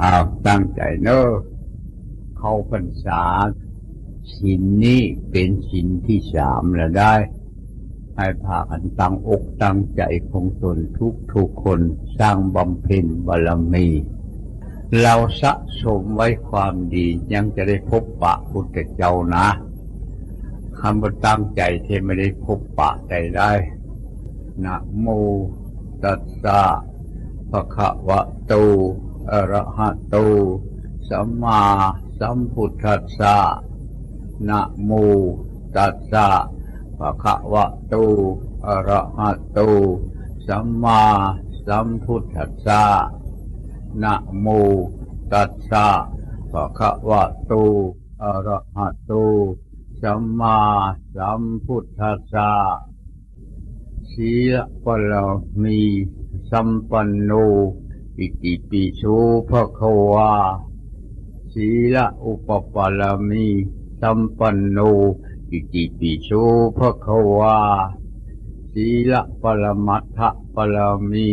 อ้าวตั้งใจเนอะเข้าพรรษาสินนี้เป็นสินที่สามแล้วได้ ให้พากันตั้งอกตั้งใจของตนทุกทุกคนสร้างบำเพ็ญบารมี เราสะสมไว้ความดียังจะได้พบปะพุทธเจ้านะคำว่าตั้งใจที่ไม่ได้พบปะใดได้นะโมตัสสะภะคะวะโต อะระหะโต สัมมาสัมพุทธัสสะ นะโมตัสสะภะคะวะโต อะระหะโต สัมมาสัมพุทธัสสะ นะโมตัสสะภะคะวะโต อะระหะโต สัมมาสัมพุทธัสสะศีลปรมีสัมปันโน อิติปิโสภะคะวาศีลอุปปารมีสัมปันโน อิติปิโสภะคะวาศีลปรมัตถปรมี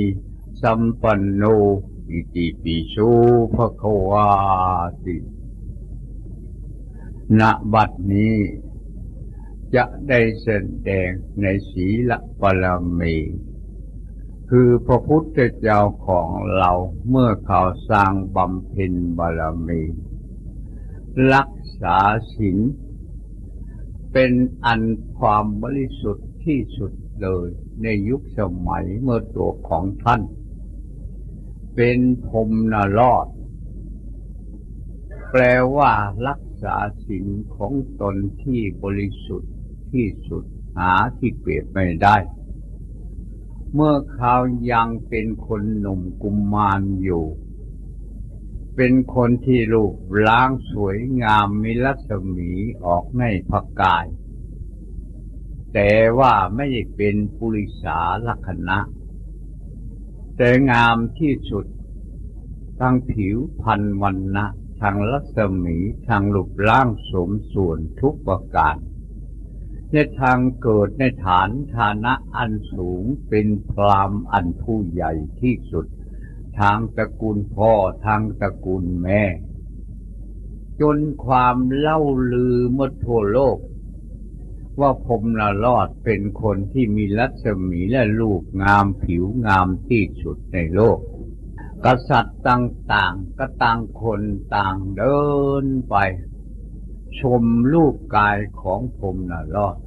สัมปันโน อิติปิโสภะคะวาติณบัดนี้ จะได้แสดงในศีลปรมี คือพระพุทธเจ้าของเราเมื่อเขาสร้างบำเพ็ญบารมี รักษาศีลเป็นอันความบริสุทธิ์ที่สุดเลยในยุคสมัยเมื่อตัวของท่าน เป็นพรมนรอด แปลว่ารักษาศีลของตนที่บริสุทธิ์ที่สุดหาที่เปรียบไม่ได้ เมื่อเขายังเป็นคนหนุ่มกุมมารอยู่ เป็นคนที่รูปร่างสวยงามมีรัศมีออกในพระกาย แต่ว่าไม่ได้เป็นปุริสาลักษณะ แต่งามที่สุดทางผิวพันวันนะทางรัศมีทางรูปร่างสมส่วนทุกประการ ในทางเกิดในฐานฐานะอันสูงเป็นพรามอันผู้ใหญ่ที่สุด ทางตระกูลพ่อทางตระกูลแม่ จนความเล่าลือมดทั่วโลก ว่าผมละรอดเป็นคนที่มีรัศมีและลูกงามผิวงามที่สุดในโลก กษัตริย์ต่างๆก็ต่างคนต่างเดินไป ชมรูปกายของผมนะรอด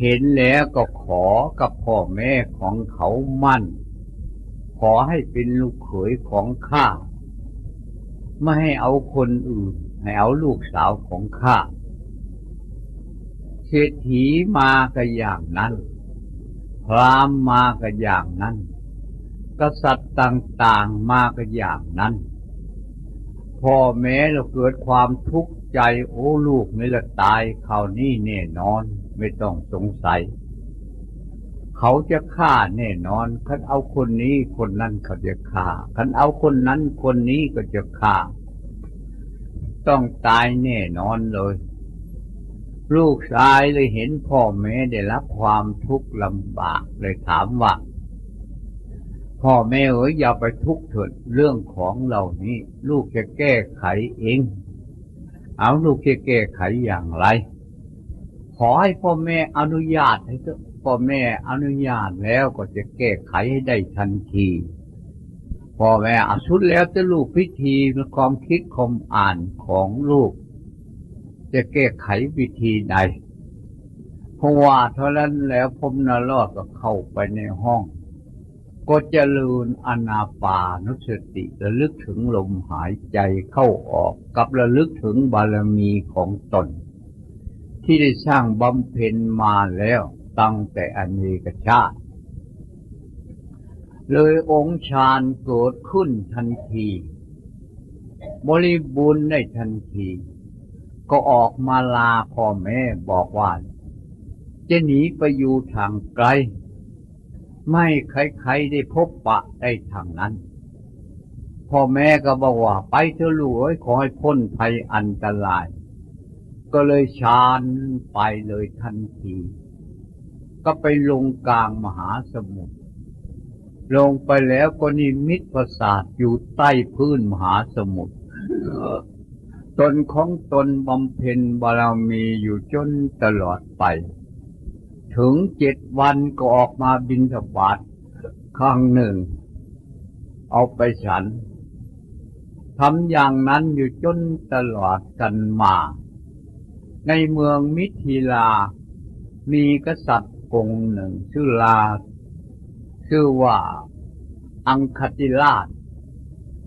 เห็นแล้วก็ขอกับพ่อแม่ของเขามั่น ขอให้เป็นลูกเขยของข้า ไม่ให้เอาคนอื่น ให้เอาลูกสาวของข้าเศรษฐีมาก็อย่างนั้น พรามมาก็อย่างนั้น กษัตริย์ต่างๆมาก็อย่างนั้น พ่อแม่เราเกิดความทุกข์ ใจโอ้ลูกนี่ละตายเขาวนี่แน่นอนไม่ต้องสงสัย เขาจะฆ่าแน่นอนคันเอาคนนี้คนนั้นเขาจะฆ่าคันเอาคนนั้นคนนี้ก็จะฆ่า ต้องตายแน่นอนเลย ลูกชายเลยเห็นพ่อแม่ได้รับความทุกข์ลำบากเลยถามว่าพ่อแม่เอ๋ยอย่าไปทุกข์เถิดเรื่องของเหล่านี้ ลูกจะแก้ไขเอง เอาลูกจะแก้ไขอย่างไร ขอให้พ่อแม่อนุญาตให้พ่อแม่อนุญาตแล้วก็จะแก้ไขให้ได้ทันทีพ่อแม่อาสุดแล้วจะลูกพิธีความคิดความอ่านของลูก จะแก้ไขวิธีใดเพราะว่าเท่านั้นแล้วผมนรอดก็เข้าไปในห้อง ก็เจริญอนาปานุสติระลึกถึงลมหายใจเข้าออกกับระลึกถึงบารมีของตน ที่ได้สร้างบำเพ็ญมาแล้วตั้งแต่อเนกชาติ เลยองค์ฌานเกิดขึ้นทันที บริบูรณ์ได้ทันที ก็ออกมาลาพ่อแม่บอกว่า จะหนีไปอยู่ทางไกล ไม่ใครๆได้พบปะได้ทางนั้น พ่อแม่ก็บอกว่าไปเถอะลูกขอให้พ้นภัยอันตราย ก็เลยชานไปเลยทันที ก็ไปลงกลางมหาสมุทรลงไปแล้วก็นิมิตประสาทอยู่ใต้พื้นมหาสมุทรตนของตนบำเพ็ญบารมีอยู่จนตลอดไป ถึงเจ็ดวันก็ออกมาบินสบาทครั้งหนึ่ง เอาไปฉันทำอย่างนั้นอยู่จนตลอดกันมา ในเมืองมิถิลา มีกษัตริย์องค์หนึ่งชื่อลา ชื่อว่าอังคติราช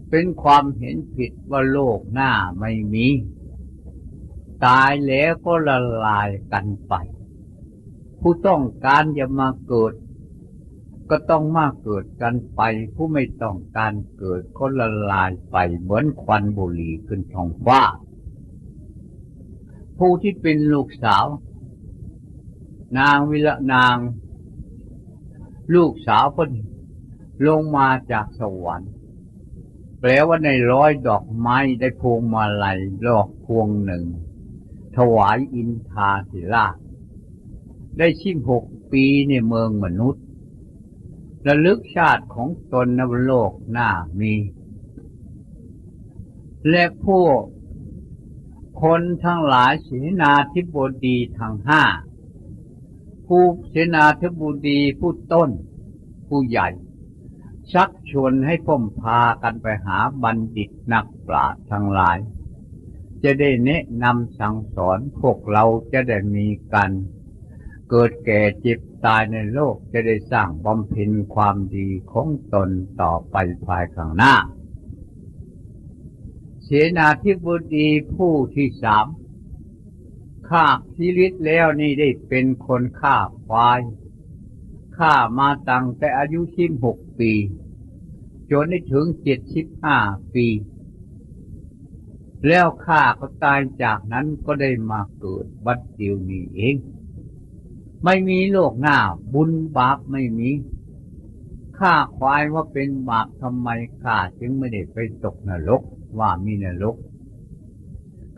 เป็นความเห็นผิดว่าโลกหน้าไม่มี ตายแล้วก็ละลายกันไป ผู้ต้องการจะมาเกิด ก็ต้องมาเกิดกันไป ผู้ไม่ต้องการเกิดก็ละลายไปเหมือนควันบุหรี่ขึ้นท้องฟ้า ผู้ที่เป็นลูกสาว นางวิละนาง ลูกสาวพนลงมาจากสวรรค์แปลว่าในร้อยดอกไม้ได้พวงมาลัยดอกพวงหนึ่ง ถวายอินทาศิลาช ได้ชิมหกปีในเมืองมนุษย์ ระลึกชาติของตนในโลกหน้ามี และพวกคนทั้งหลายเสนาธิบดีทั้งห้า ผู้เสนาธิบดีผู้ต้น ผู้ใหญ่ ชักชวนให้พ่มพากันไปหาบัณฑิตนักปราชญ์ทั้งหลาย จะได้แนะนำสั่งสอนพวกเราจะได้มีกัน เกิดแก่เจ็บตายในโลกจะได้สร้างบำเพ็ญความดีของตนต่อไปภายข้างหน้า เสนาธิบดีผู้ที่สามข้าชีวิตแล้วนี่ได้เป็นคนฆ่าควายฆ่ามาตั้งแต่อายุสิบหกปี จนได้ถึงเจ็ดสิบห้าปี แล้วข้าก็ตายจากนั้นก็ได้มาเกิดบัดเดียวนี้เอง ไม่มีโลกหน้า บุญบาปไม่มีข้าควายว่าเป็นบาปทำไมข้าจึงไม่ได้ไปตกนรกว่ามีนรก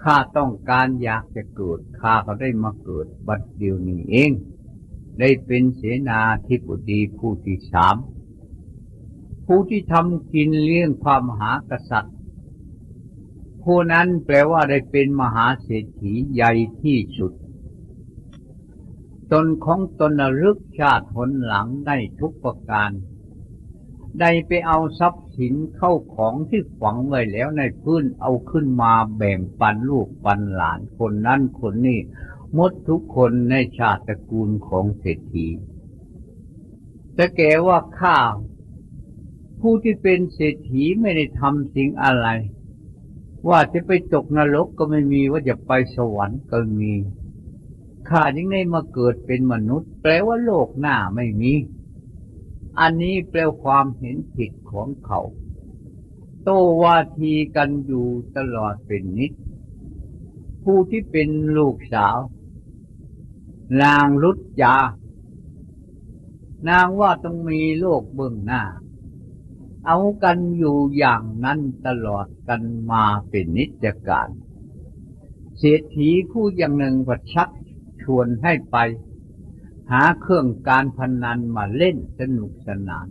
ข้าต้องการอยากจะเกิดข้าก็ได้มาเกิดบัดเดียวนี้เอง ได้เป็นเสนาธิบดีผู้ที่สามผู้ที่ทำกินเลี้ยงความมหากษัตริย์ ผู้นั้นแปลว่าได้เป็นมหาเศรษฐีใหญ่ที่สุด ตนของตนระลึกชาติผลหลังได้ทุกประการ ได้ไปเอาทรัพย์สินเข้าของที่ฝังไว้แล้วในพื้นเอาขึ้นมาแบ่งปันลูกปันหลานคนนั้นคนนี้มดทุกคนในชาติตระกูลของเศรษฐีแต่แกว่าข้าผู้ที่เป็นเศรษฐีไม่ได้ทำสิ่งอะไร ว่าจะไปตกนรกก็ไม่มีว่าจะไปสวรรค์ก็มี ข้ายังได้มาเกิดเป็นมนุษย์ แปลว่าโลกหน้าไม่มี อันนี้แปลความเห็นผิดของเขา โตวาทีกันอยู่ตลอดเป็นนิด ผู้ที่เป็นลูกสาว นางรุจยานางว่าต้องมีโลกเบื้องหน้า เอากันอยู่อย่างนั้นตลอดกันมาเป็นนิจการเศรษฐีผู้อย่างหนึ่งก็ชัก ชวนให้ไป หาเครื่องการพนันมาเล่นสนุกสนาน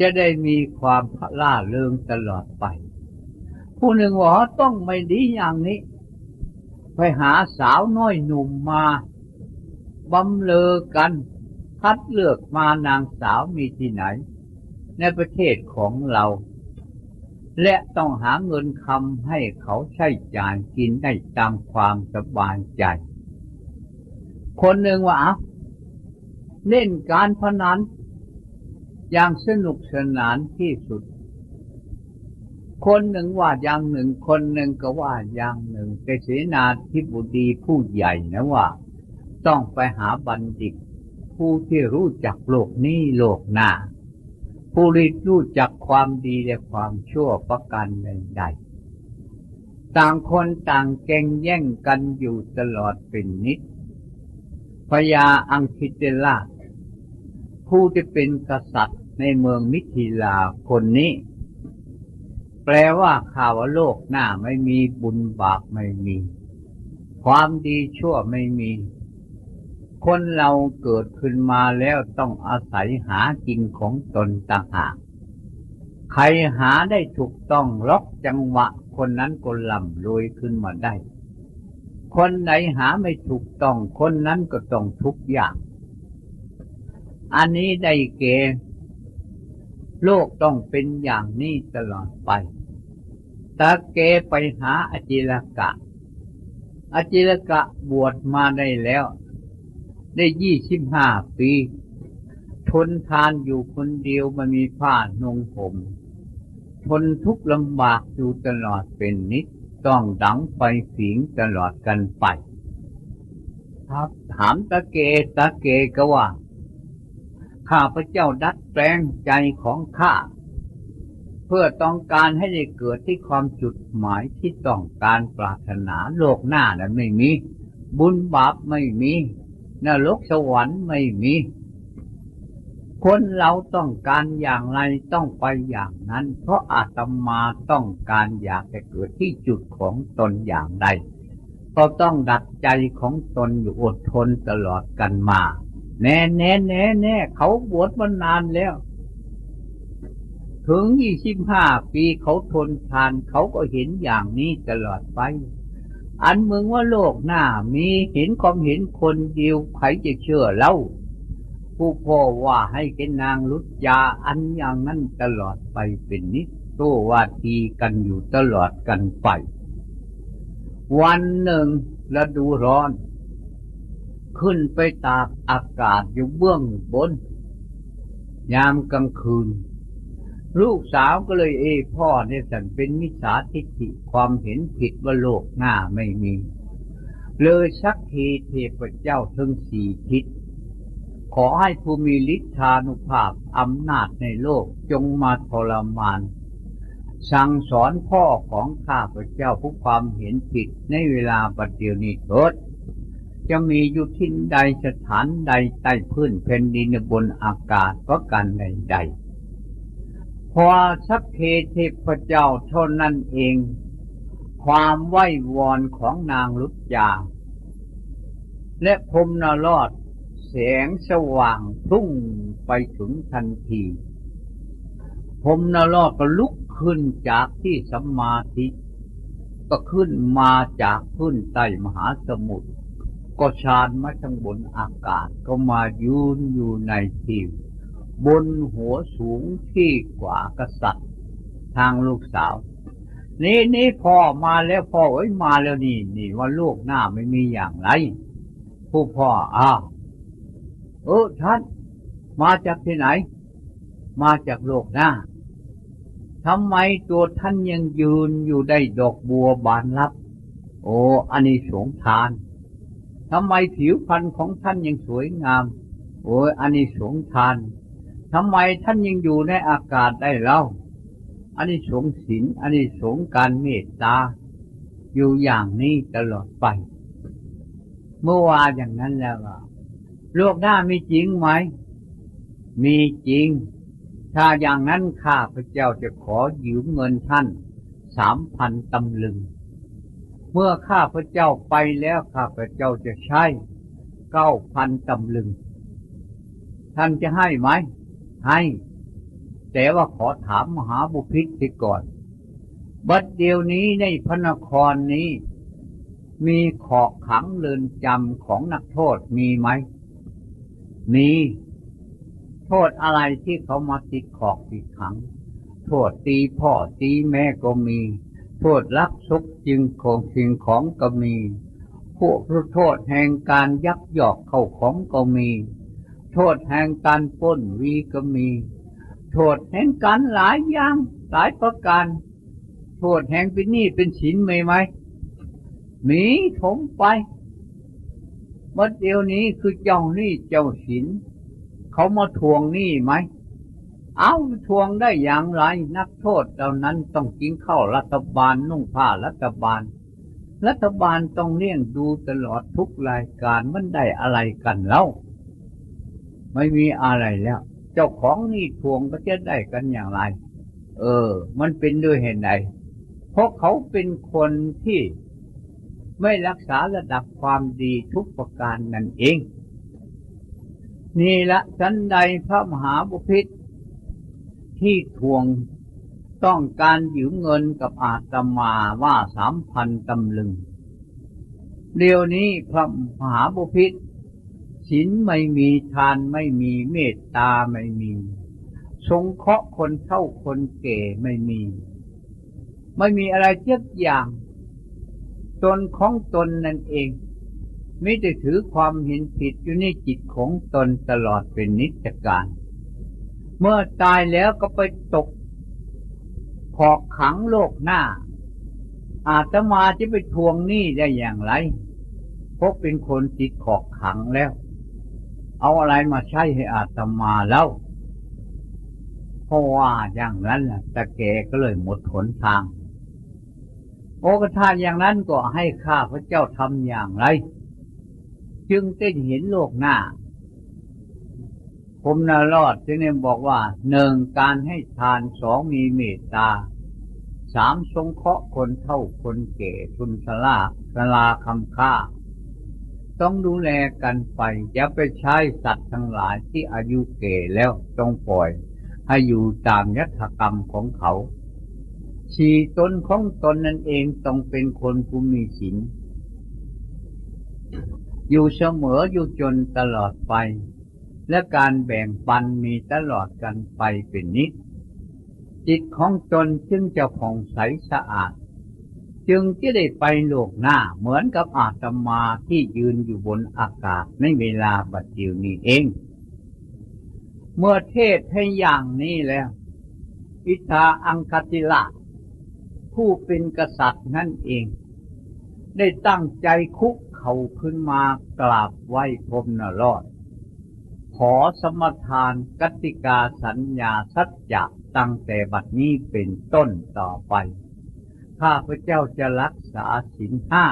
จะได้มีความพล่าเริงตลอดไป ผู้หนึ่งว่าต้องไม่ดีอย่างนี้ ไปหาสาวน้อยหนุ่มมาบำเลอกัน คัดเลือกมานางสาวมีที่ไหน ในประเทศของเราและต้องหาเงินคำให้เขาใช้จ่ายกินได้ตามความสบายใจ คนหนึ่งว่าเล่นการพนันอย่างสนุกสนานที่สุด คนหนึ่งว่าอย่างหนึ่ง คนหนึ่งก็ว่าอย่างหนึ่งแต่เสนาธิบดีผู้ใหญ่นะว่า ต้องไปหาบัณฑิต ผู้ที่รู้จักโลกนี้โลกหน้า ผู้ริรู้จักความดีและความชั่วประการใดๆต่างคนต่างแก่งแย่งกันอยู่ตลอดเป็นนิด พญาอังคิเตลาผู้ที่เป็นกษัตริย์ในเมืองมิถิลาคนนี้ แปลว่าข่าวโลกหน้าไม่มีบุญบาปไม่มี ความดีชั่วไม่มี คนเราเกิดขึ้นมาแล้วต้องอาศัยหากินของตนต่างหากใครหาได้ถูกต้องล็อกจังหวะคนนั้นก็ล่ำรวยขึ้นมาได้ คนไหนหาไม่ถูกต้อง คนนั้นก็ต้องทุกอย่าง อันนี้ได้เกโลกต้องเป็นอย่างนี้ตลอดไปตาเกไปหาอจิรกะ อจิรกะบวชมาได้แล้ว ได้ยี่สิบห้าปี ทนทานอยู่คนเดียวไม่มีผ้านงผม ทนทุกข์ลำบากอยู่ตลอดเป็นนิด ต้องดังไฟสิงตลอดกันไปครับถามตาเกตาเกก็ว่า ข้าพระเจ้าดัดแปลงใจของข้า เพื่อต้องการให้ได้เกิดที่ความจุดหมายที่ต้องการปรารถนาโลกหน้านั้นไม่มี บุญบาปไม่มีนรกสวรรค์ไม่มี คนเราต้องการอย่างไรต้องไปอย่างนั้น เพราะอาตมาต้องการอยากจะเกิดที่จุดของตนอย่างใดก็ต้องดัดใจของตนอยู่อดทนตลอดกันมา แน่แน่แน่แน่เขาบวชมานานแล้ว ถึงยี่สิบห้าปีเขาทนทานเขาก็เห็นอย่างนี้ตลอดไปอันเมึงว่าโลกหน้ามีเห็นความเห็นคนเดียวใครจะเชื่อเล่า ผู้พ่อว่าให้แกนางลุดยาอันอย่างนั้นตลอดไปเป็นนิดโตวาทีกันอยู่ตลอดกันไป วันหนึ่งฤดูร้อน ขึ้นไปตากอากาศอยู่เบื้องบน ยามกลางคืน ลูกสาวก็เลยเอพ่อเนี่ยสันเป็นมิจฉาทิฏฐิความเห็นผิดว่าโลกหน้าไม่มี เลยสักทีเทพเจ้าทั้งสี่ทิศ ขอให้ผู้มีฤทธานุภาพอำนาจในโลกจงมาทรมาน สั่งสอนพ่อของข้าพระเจ้าผู้ความเห็นผิดในเวลาบัดเดียวนี้เถิดจะมีอยู่ที่ใดสถานใดใต้พื้นแผ่นดินบนอากาศก็การใดๆพอสักเคเทพเจ้าเท่านั้นเอง ความไหววอนของนางลุจยาและพรมนรอด แสงสว่างพุ่งไปถึงทันทีพรมนรอดก็ลุกขึ้นจากที่สมาธิ ก็ขึ้นมาจากพื้นใต้มหาสมุทรก็ชานมาทางบนอากาศก็มายืนอยู่ในที่บนหัวสูงที่กว่ากษัตริย์ ทางลูกสาว นี่นี่พ่อมาแล้วพ่อเอ้ยมาแล้วนี่นี่ว่าลูกหน้าไม่มีอย่างไร ผู้พ่ออ้าว เออท่านมาจากที่ไหน มาจากโลกหน้าทำไมตัวท่านยังยืนอยู่ได้ดอกบัวบานรับ โอ้อันนี้สงทานทำไมผิวพรรณของท่านยังสวยงาม โอ้อันนี้สงทานทำไมท่านยังอยู่ในอากาศได้เล่าอันนี้สงศีลอันนี้สงการเมตตา อยู่อย่างนี้ตลอดไป เมื่อวานอย่างนั้นแล้ว โลกหน้ามีจริงไหม มีจริง ถ้าอย่างนั้นข้าพระเจ้าจะขอยืมเงินท่านสามพันตำลึง เมื่อข้าพระเจ้าไปแล้วข้าพระเจ้าจะใช้เก้าพันตำลึง ท่านจะให้ไหม ให้ แต่ว่าขอถามมหาบุพิตรก่อน บัดเดียวนี้ในพระนครนี้ มีขอกขังเรือนจำของนักโทษมีไหม มีโทษอะไรที่เขามาติดขอกติดขัง โทษตีพ่อตีแม่ก็มี โทษลักทรัพย์จึงของสิ่งของก็มีพวกโทษแห่งการยักยอกเข้าของก็มี โทษแห่งการป้นวีก็มี โทษแห่งการหลายอย่างหลายประการ โทษแห่งเป็นหนี้เป็นสินไหมไหมมีถมไป มื่อเดียวนี้คือเจ้านี้เจ้าสินเขามาทวงนี้ไหม เอาทวงได้อย่างไรนักโทษเหล่านั้นต้องกินข้าวรัฐบาลนุ่งผ้ารัฐบาล รัฐบาลต้องเลี้ยงดูตลอดทุกรายการมันได้อะไรกันเล่าไม่มีอะไรแล้ว เจ้าของนี่ทวงก็จะได้กันอย่างไร เออ มันเป็นด้วยเหตุใดเพราะเขาเป็นคนที่ ไม่รักษาระดับความดีทุกประการนั่นเอง นี่ละฉันใดพระมหาบุพิตที่ทวงต้องการยืมเงินกับอาตมาว่าสามพันตำลึง เดี๋ยวนี้พระมหาบุพิตศีลไม่มีทานไม่มีเมตตาไม่มีสงเคราะห์คนเฒ่าคนแก่ไม่มี ไม่มีอะไรเทียบอย่าง ตนของตนนั่นเองไม่ได้ถือความเห็นผิดอยู่ในจิตของตนตลอดเป็นนิจการ เมื่อตายแล้วก็ไปตกขอกขังโลกหน้า อาตมาจะไปทวงหนี้ได้อย่างไรพราะเป็นคนติดขอกขังแล้ว เอาอะไรมาใช้ให้อาตมาแล้วเพราะว่าอย่างนั้นแหละตะแกก็เลยหมดหนทาง โอกทานอย่างนั้นก็ให้ข้าพระเจ้าทำอย่างไร จึงได้เห็นโลกหน้า ผมนารอดจึงได้บอกว่าหนึ่งการให้ทานสองมีเมตตาสามสงเคราะห์คนเท่าคนแก่ทุนสลาสลาคำค่า ต้องดูแลกันไปอย่าไปใช้สัตว์ทั้งหลายที่อายุเก่แล้วต้องปล่อย ให้อยู่ตามยัตกรรมของเขา ชีตนของตนนั่นเองต้องเป็นคนผู้มีศีลอยู่เสมออยู่จนตลอดไป และการแบ่งปันมีตลอดกันไปเป็นนิด จิตของตนจึงจะผ่องใสสะอาด จึงจะได้ไปโลกหน้าเหมือนกับอาตมาที่ยืนอยู่บนอากาศในเวลาบัดเดียวนี้เอง เมื่อเทศให้อย่างนี้แล้วอิทาอังคติละ ผู้เป็นกษัตริย์นั่นเอง ได้ตั้งใจคุกเข่าขึ้นมากราบไหว้พรมนรอด ขอสมทานกติกาสัญญาสัจจะตั้งแต่บัดนี้เป็นต้นต่อไป ข้าพเจ้าจะรักษาศีลห้า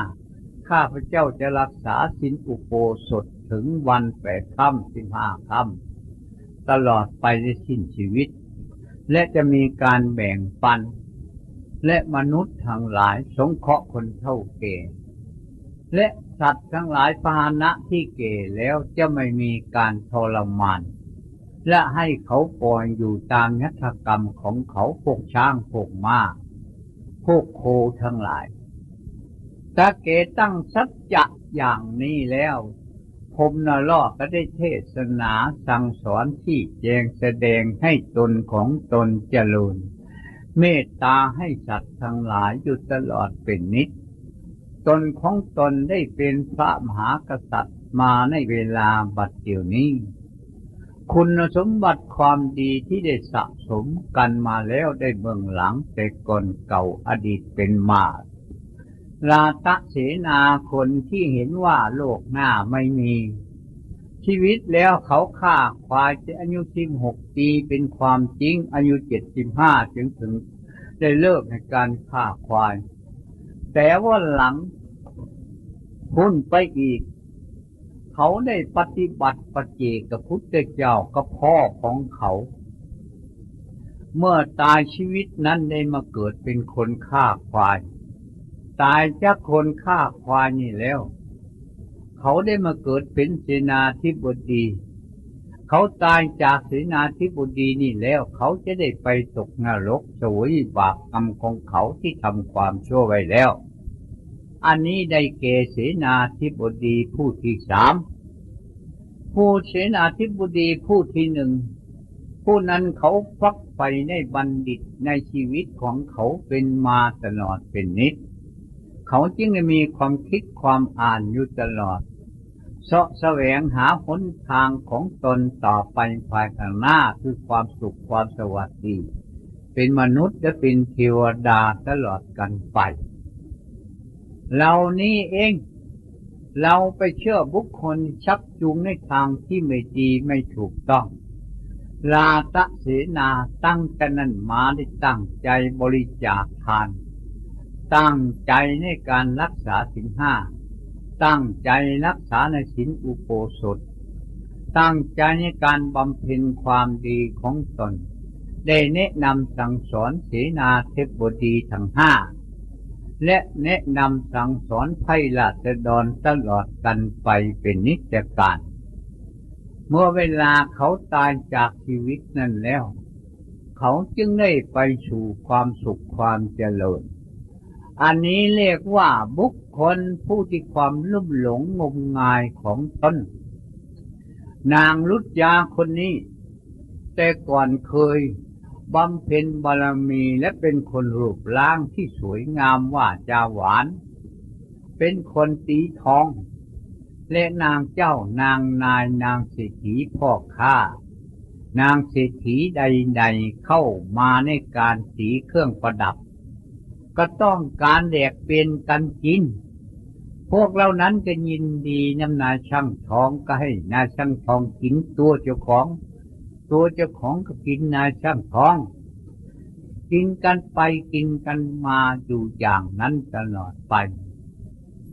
ข้าพเจ้าจะรักษาศีลอุโบสถถึงวันแปดค่ำสิบห้าค่ำตลอดไปในสิ้นชีวิต และจะมีการแบ่งปัน และมนุษย์ทั้งหลายสงเคราะห์คนเท่าเก่ และสัตว์ทั้งหลายพาหนะที่เก่แล้วจะไม่มีการทรมาน และให้เขาปล่อยอยู่ตามนักกรรมของเขาพวกช้างพวกม้าพวกโคทั้งหลายถ้าเกตั้งสัจจะอย่างนี้แล้วผมนรอก็ได้เทศนาสั่งสอนที่แจงแสดงให้ตนของตนเจริญ เมตตาให้สัตว์ทั้งหลายอยู่ตลอดเป็นนิดตนของตนได้เป็นพระมหากษัตริย์มาในเวลาบัดเดี๋ยวนี้ คุณสมบัติความดีที่ได้สะสมกันมาแล้วได้เบื้องหลังแต่ก่อนเก่าอดีตเป็นมาราตะเสนาคนที่เห็นว่าโลกหน้าไม่มี ชีวิตแล้วเขาฆ่าควายจะอายุสิบหกปีเป็นความจริง อายุเจ็ดสิบห้าจึงถึงได้เลิกในการฆ่าควาย แต่ว่าหลังพุ่นไปอีก เขาได้ปฏิบัติปเจกับพุทธเจ้ากับพ่อของเขา เมื่อตายชีวิตนั้นได้มาเกิดเป็นคนฆ่าควาย ตายจากคนฆ่าควายนี่แล้ว เขาได้มาเกิดเป็นเสนาธิบดี เขาตายจากเสนาธิบดีนี่แล้วเขาจะได้ไปตกนรกสวยบาปกรรมของเขาที่ทำความชั่วไว้แล้ว อันนี้ได้เกเสนาธิบดีผู้ที่สามผู้เสนาธิบดีผู้ที่หนึ่งผู้นั้นเขาฟักไปในบัณฑิตในชีวิตของเขาเป็นมาตลอดเป็นนิด เขาจึงมีความคิดความอ่านอยู่ตลอด เสาะแสวงหาหนทางของตนต่อไปภายข้างหน้าคือความสุขความสวัสดี เป็นมนุษย์และเป็นเทวดาตลอดกันไปเรานี้เองเราไปเชื่อบุคคลชักจูงในทางที่ไม่ดีไม่ถูกต้อง ลาตะเสนาตั้งแต่นั้นมาได้ตั้งใจบริจาคทาน ตั้งใจในการรักษาสินห้า ตั้งใจรักษาในสินอุโปสถ ตั้งใจในการบำเพ็ญความดีของตน ได้แนะนำสั่งสอนเสนาเทพบดีทั้งห้า และแนะนำสั่งสอนไพราษฎรตลอดกันไปเป็นนิจการ เมื่อเวลาเขาตายจากชีวิตนั่นแล้ว เขาจึงได้ไปสู่ความสุขความเจริญ อันนี้เรียกว่าบุคคลผู้ที่ความลุ่มหลงงมงายของตนนางรุจยาคนนี้ แต่ก่อนเคยบำเพ็ญบารมีและเป็นคนรูปร่างที่สวยงามว่าจาหวาน เป็นคนตีทอง และนางเจ้านางนายนางเศรษฐีพ่อค้านางเศรษฐีใดๆเข้ามาในการสีเครื่องประดับ ก็ต้องการแดกเป็นกันกิน พวกเรานั้นก็ยินดีน้ำนาช่างทองก็ให้นาช่างทองกินตัวเจ้าของ ตัวเจ้าของก็กินนาช่างทอง กินกันไปกินกันมาอยู่อย่างนั้นตลอดไป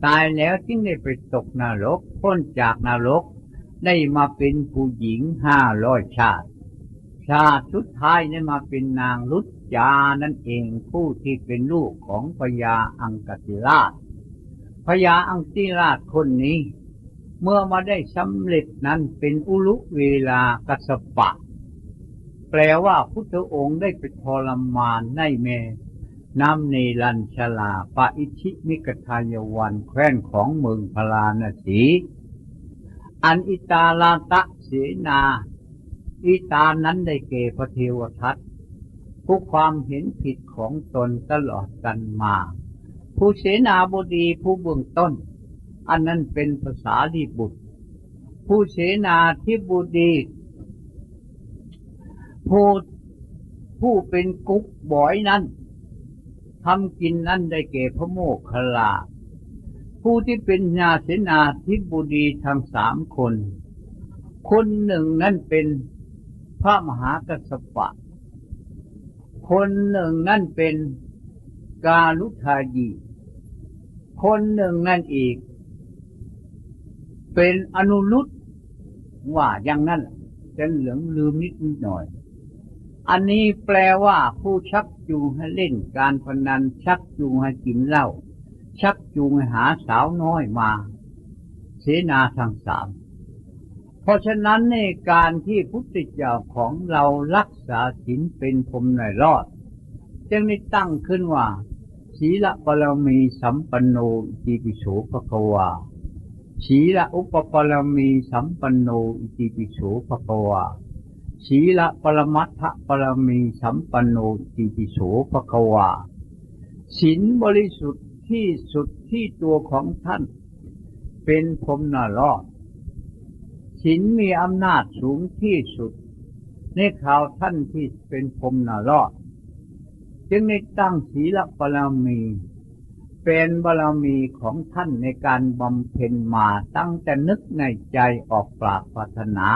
ตายแล้วจึงได้ไปตกนรกพ้นจากนรกได้มาเป็นผู้หญิงห้าร้อยชาติ ชาติสุดท้ายได้มาเป็นนางรุ จยานั่นเองผู้ที่เป็นลูกของพญาอังกติราชพญาอังติราชคนนี้ เมื่อมาได้สำเร็จนั้นเป็นอุลุเวลากัสปะ แปลว่าพุทธองค์ได้ไปทรมานในแม่น้ำเนรัญชลาปะอิชิมิกทายวันแคว้นของเมืองพาราณสี อันอิตาลาตะเสนา อิตานั้นได้เกพระเทวทัต ผู้ความเห็นผิดของตนตลอดกันมา ผู้เสนาบดีผู้เบื้องต้น อันนั้นเป็นภาษาดีบุตร ผู้เสนาธิบดีผู้ผู้เป็นกุ๊กบอยนั้นทำกินนั้นได้แก่พระโมคคลลา ผู้ที่เป็นญาเสนาธิบดีทั้งสามคน คนหนึ่งนั่นเป็นพระมหากัสสปะ คนหนึ่งนั่นเป็นกาลุทายี คนหนึ่งนั่นอีก เป็นอนุรุตว่าอย่างนั้นจะเหลืองลืมนิดหน่อย อันนี้แปลว่าผู้ชักจูงให้เล่นการพนัน ชักจูงให้กินเหล้าชักจูงให้หาสาวน้อยมา เสนาทั้งสาม เพราะฉะนั้นในการที่พุทธเจ้าของเรารักษาศีลเป็นพรมในรอด จึงได้ตั้งขึ้นว่าศีลปรมีสัมปันโนอิปิโสภควาศีลอุปปรมีสัมปันโนอิปิโสภควาศีลปรมัตถปรมีสัมปันโนอิติปิโสภควาศีลบริสุทธิ์ที่สุดที่ตัวของท่าน เป็นพรมนรอด ศีลมีอำนาจสูงที่สุด ในข่าวท่านที่เป็นพรมนารอด จึงได้ตั้งศีลบารมี เป็นบารมีของท่านในการบำเพ็ญมาตั้งแต่นึกในใจออกปราปรารถนา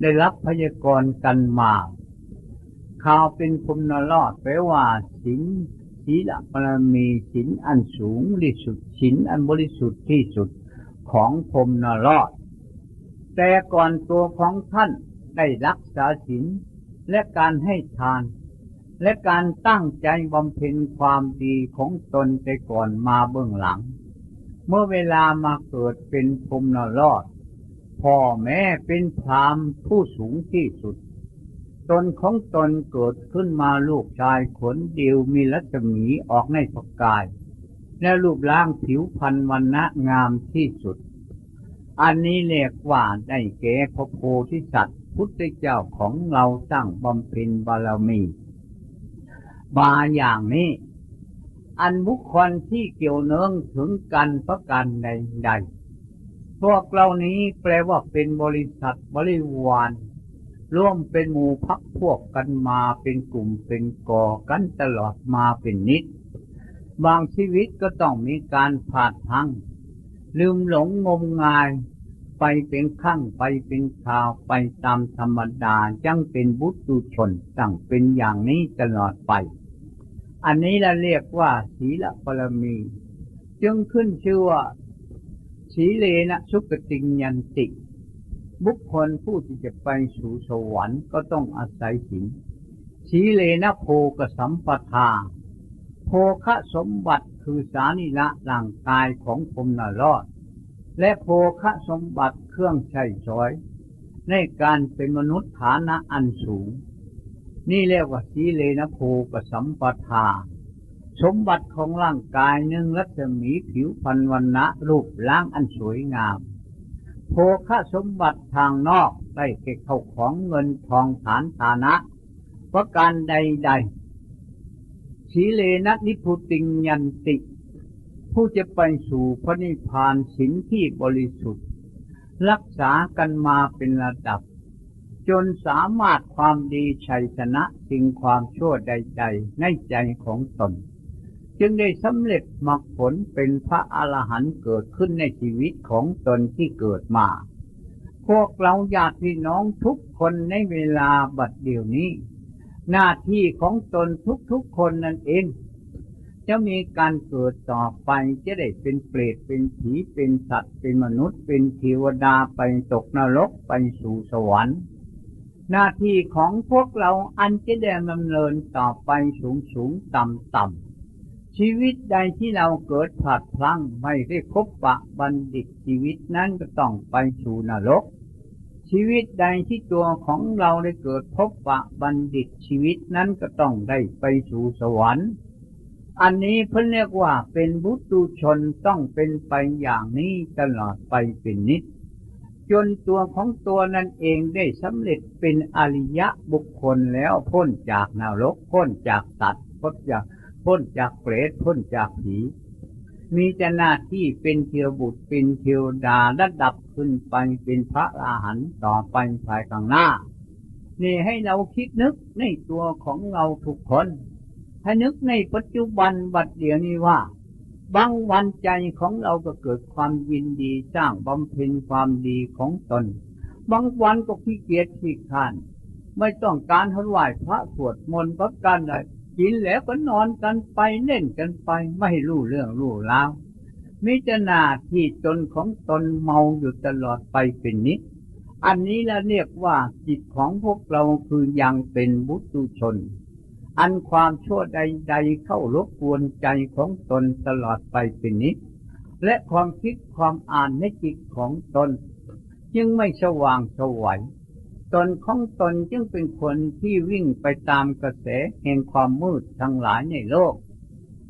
ได้รับพยากรณ์กันมาข่าวเป็นพรมนารอดแปลว่าศีลศีลบารมีศีลอันสูงที่สุดศีลอันบริสุทธิ์ที่สุดของพรมนารอด แต่ก่อนตัวของท่านได้รักษาศีลและการให้ทาน และการตั้งใจบำเพ็ญความดีของตนไปก่อนมาเบื้องหลัง เมื่อเวลามาเกิดเป็นพรมนรอดพ่อแม่เป็นพรามผู้สูงที่สุด ตนของตนเกิดขึ้นมาลูกชายขนเดียวมีรัศมีออกในประกาย และรูปร่างผิวพรรณวันณะงามที่สุด อันนี้เรียกว่าได้แก่พระโพธิสัตว์พุทธเจ้าของเราตั้างบำเพ็ญบารมีบาอย่างนี้ อันบุคคลที่เกี่ยวเนื่องถึงกันประการใดๆพวกเหล่านี้แปลว่าเป็นบริษัทบริวารร่วมเป็นหมู่พักพวกกันมาเป็นกลุ่มเป็นก่อกันตลอดมาเป็นนิด บางชีวิตก็ต้องมีการผ่าดพัง ลืมหลงงมงาย ไปเป็นข้างไปเป็นข่าวไปตามธรรมดาจังเป็นบุตรชนตั้งเป็นอย่างนี้ตลอดไป อันนี้เราเรียกว่าศีลปรมี จึงขึ้นชื่อว่าศีเลนะสุกติงยันติ บุคคลผู้ที่จะไปสู่สวรรค์ก็ต้องอาศัยศีลศีเลนะโภกสัมปทาโภคะสมบัติ คือสานิละร่างกายของพรมนรอด และโภคสมบัติเครื่องใช้สอย ในการเป็นมนุษย์ฐานะอันสูง นี่เรียกว่าสีเลนะโพกสัมปทา สมบัติของร่างกายหนึ่งรัศมีผิวพรรณวันนะรูปร่างอันสวยงาม โภคสมบัติทางนอกได้เก็บเข้าของเงินทองฐานฐานะประการใดๆ สีเลนะนิพุติงยันติ ผู้จะไปสู่พระนิพพานสินที่บริสุทธิ์ รักษากันมาเป็นระดับ จนสามารถความดีชัยชนะสิ่งความชั่วใดๆในใจของตน จึงได้สำเร็จมรรคผลเป็นพระอรหันต์เกิดขึ้นในชีวิตของตนที่เกิดมา พวกเราญาติพี่น้องทุกคนในเวลาบัดเดี๋ยวนี้ หน้าที่ของตนทุกๆคนนั่นเอง จะมีการเกิดต่อไปจะได้เป็นเปรตเป็นผีเป็นสัตว์ เป็นมนุษย์ เป็นเทวดาไปตกนรกไปสู่สวรรค์ หน้าที่ของพวกเราอันจะได้ดำเนินต่อไปสูงสูงต่ำต่ำชีวิตใดที่เราเกิดผลัดพลั้งไม่ได้พบปะบัณฑิตชีวิตนั้นก็ต้องไปสู่นรก ชีวิตใดที่ตัวของเราได้เกิดพบปะบัณฑิตชีวิตนั้นก็ต้องได้ไปสู่สวรรค์ อันนี้เพิ่นเรียกว่าเป็นบุตุชนต้องเป็นไปอย่างนี้ตลอดไปเป็นนิดจนตัวของตัวนั่นเองได้สำเร็จเป็นอริยะบุคคลแล้วพ้นจากนรกพ้นจากสัตว์พ้นจากพ้นจากเปรตพ้นจากผี มีแต่หน้าที่เป็นเทวบุตรเป็นเทวดาระดับขึ้นไปเป็นพระอราหันต์ต่อไปภายข้างหน้า นี่ให้เราคิดนึกในตัวของเราทุกคนให้นึกในปัจจุบันบัดเดี๋ยวนี้ว่าบางวันใจของเราก็เกิดความยินดีสร้างบำเพ็ญความดีของตน บางวันก็ขี้เกียจขี้ขาน ไม่ต้องการถวายพระสวดมนต์ประการใด กินแล้วก็นอนกันไปเล่นกันไปไม่รู้เรื่องรู้ราวมิจนาที่ตนของตนเมาอยู่ตลอดไปเป็นนิด อันนี้ละเรียกว่าจิตของพวกเราคือยังเป็นบุตุชน อันความชั่วใดๆเข้ารบกวนใจของตนตลอดไปเป็นนิด และความคิดความอ่านในจิตของตน จึงไม่สว่างสวัย ตนของตนจึงเป็นคนที่วิ่งไปตามกระแสแห่งความมืดทั้งหลายในโลก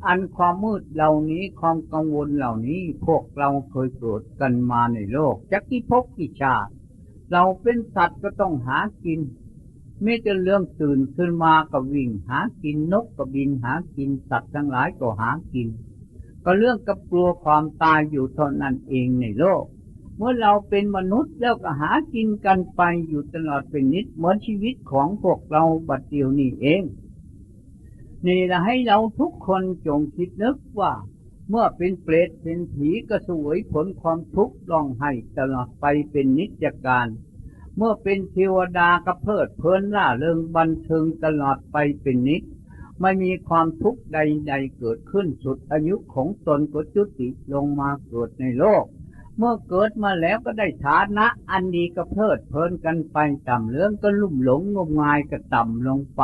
อันความมืดเหล่านี้ความกังวลเหล่านี้พวกเราเคยเกิดกันมาในโลกจักกี่ภพกี่ชาติเราเป็นสัตว์ก็ต้องหากินไม่จะเรื่องตื่นขึ้นมาก็วิ่งหากินนกก็บินหากินสัตว์ทั้งหลายก็หากิน ก็เรื่องกับกลัวความตายอยู่เท่านั้นเองในโลก เมื่อเราเป็นมนุษย์แล้วก็หากินกันไปอยู่ตลอดเป็นนิดเหมือนชีวิตของพวกเราบัดเดียวนี่เอง นี่ละให้เราทุกคนจงคิดนึกว่า เมื่อเป็นเปรตเป็นผีก็สวยผลความทุกข์ร้องไห้ตลอดไปเป็นนิจการ เมื่อเป็นเทวดากระเพิดเพลินล่าเริงบันเทิงตลอดไปเป็นนิจไม่มีความทุกข์ใดๆเกิดขึ้นสุดอายุของตนก็จุติลงมาเกิดในโลก เมื่อเกิดมาแล้วก็ได้ฐานะ อันดีก็เพลิดเพลินกันไปต่ำเรื่องก็ลุ่มหลงงมงายก็ต่ำลงไป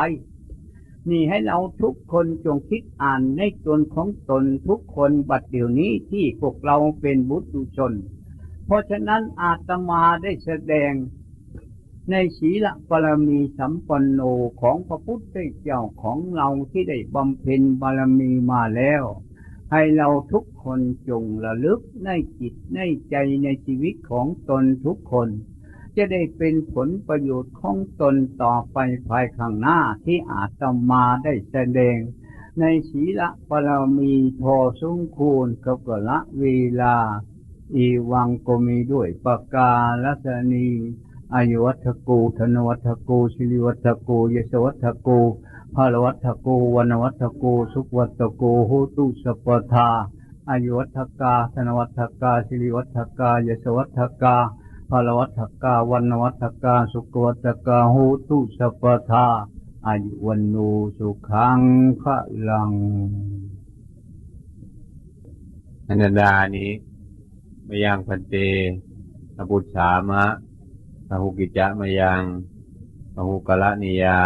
นี่ให้เราทุกคนจงคิดอ่านในตนของตนทุกคนบัดเดี๋ยวนี้ที่พวกเราเป็นบุตรชน เพราะฉะนั้นอาตมาได้แสดงในศีลปรมีสัมปันโนของพระพุทธเจ้าของเราที่ได้บำเพ็ญบารมีมาแล้ว ให้เราทุกคนจงระลึกในจิตในใจในชีวิตของตนทุกคน จะได้เป็นผลประโยชน์ของตนต่อไปภายข้างหน้าที่อาตมาได้แสดง ในศีลปรมีพอสมควรกับกละเวลา อีวังก็มีด้วยประกาลสนีอายุวัฒโกธนวัฒโกศิริวัฒโกยศวัฒโก พาลวัฒโกวันวัฒโก สุขวัฒโกโหตุสปทาอายุวัฒกาธนวัฒกาศิริวัฒกายศวัฒกาพาลวัฒกาวันวัฒกา สุขวัฒกาโหตุสปทาอายุวันโนสุขังพระลังอนันดานี้มายังพันเตอบุตรสามะพหุกิจะมายังพหุกละนิยา